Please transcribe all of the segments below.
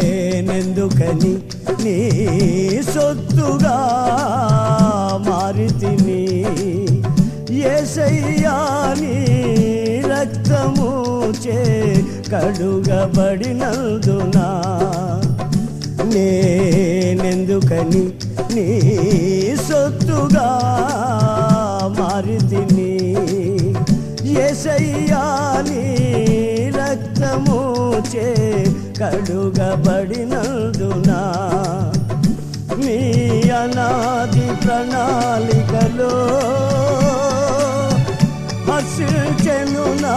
నేనెందుకని నీ సొత్తుగా మారితిని? ఏసయ్యా నీ రక్తము చే కడుగబడినందునా నేనెందుకని నీ సొత్తుగా ఏసయ్యా నీ రక్తము చే కడుగబడినందునా. నీ అనాది ప్రణాళికలో హర్షించెను నా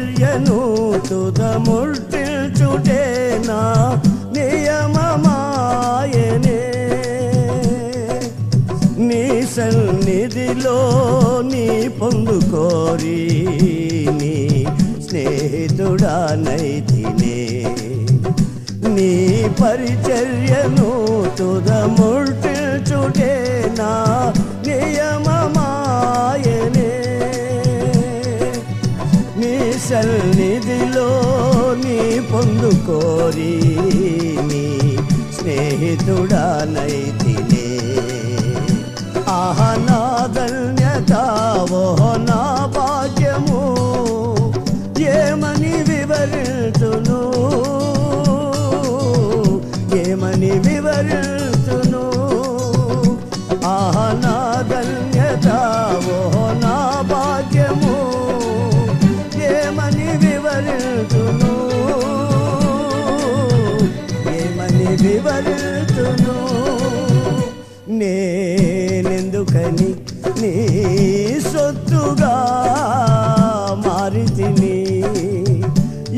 పరిచర్యను తుదముర్టిల్చుటే నా నియమమాయనే. నీ సన్నిధిలో నీ పొందుకోరి నీ స్నేహితుడానైతినే నీ పరిచర్యను తుదముర్టిల్చుటే సన్నిధిలో నీ పొందుకోరి నీ స్నేహితుడానైతినే ఆహా నా ధన్యత ఓహో నా భాగ్యము. ఏమని వివరణ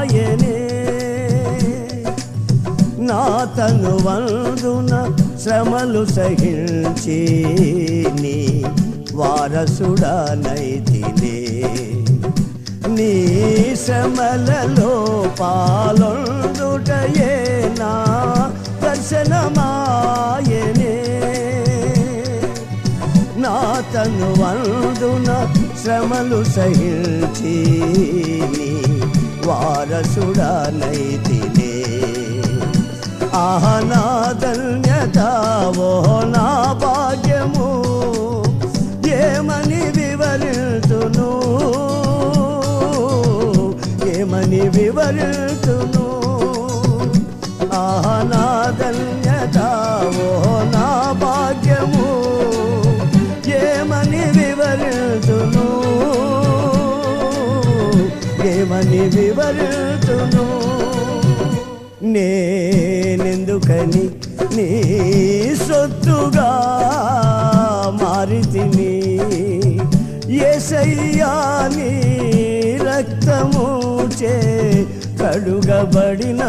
ఆయనే నా తను వందున శ్రమలు సహించి నీ వారసుడనైతినే నీ శ్రమలలో పాలొందుటయే నా దర్శనమాయనే. నా తను వందున శ్రమలు సహించి నీ వారసుడనైతినే ఆహ నా నేనెందుకని వివరుతును నేనెందుకని నీ సొత్తుగా మారితిని ఏసయ్యా నీ రక్తము చే కడుగబడినందునా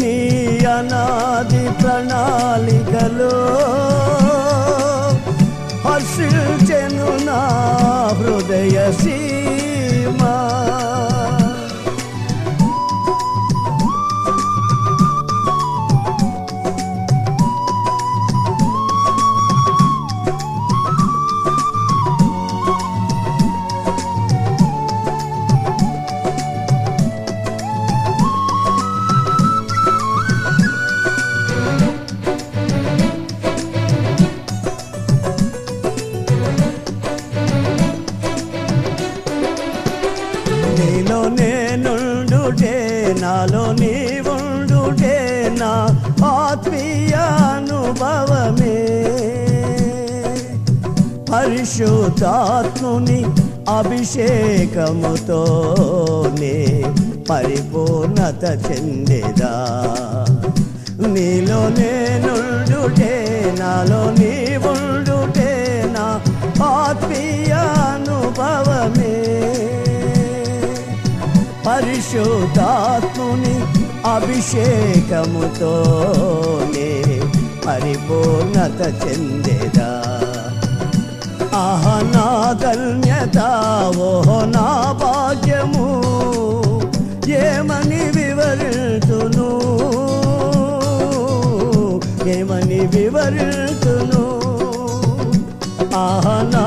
నీ అనాది ప్రణాళికలో హర్షించెను నా హృదయ సీ అనుభవమే. పరిశుద్ధాత్ముని అభిషేకముతోనే పరిపూర్ణత చెందేదా. నీలో నేనుండుటే నాలో నీవుండుటే నా ఆత్మీయ అనుభవమే. పరిశుద్ధాత్ముని అభిషేకముతోనే పరిపూర్ణత చెందేదా? ఆహ నా ధన్యత ఓహో నా భాగ్యము ఏమని వివరితును ఏమని వివరితును ఆహ నా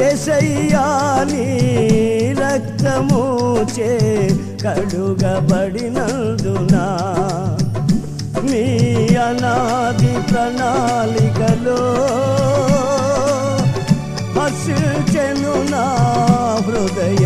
ఎసయ్యా నీ రక్తము చే కడుగబడినందునా? నీ అనాది ప్రణాళికలో హర్షించెను నా హృదయ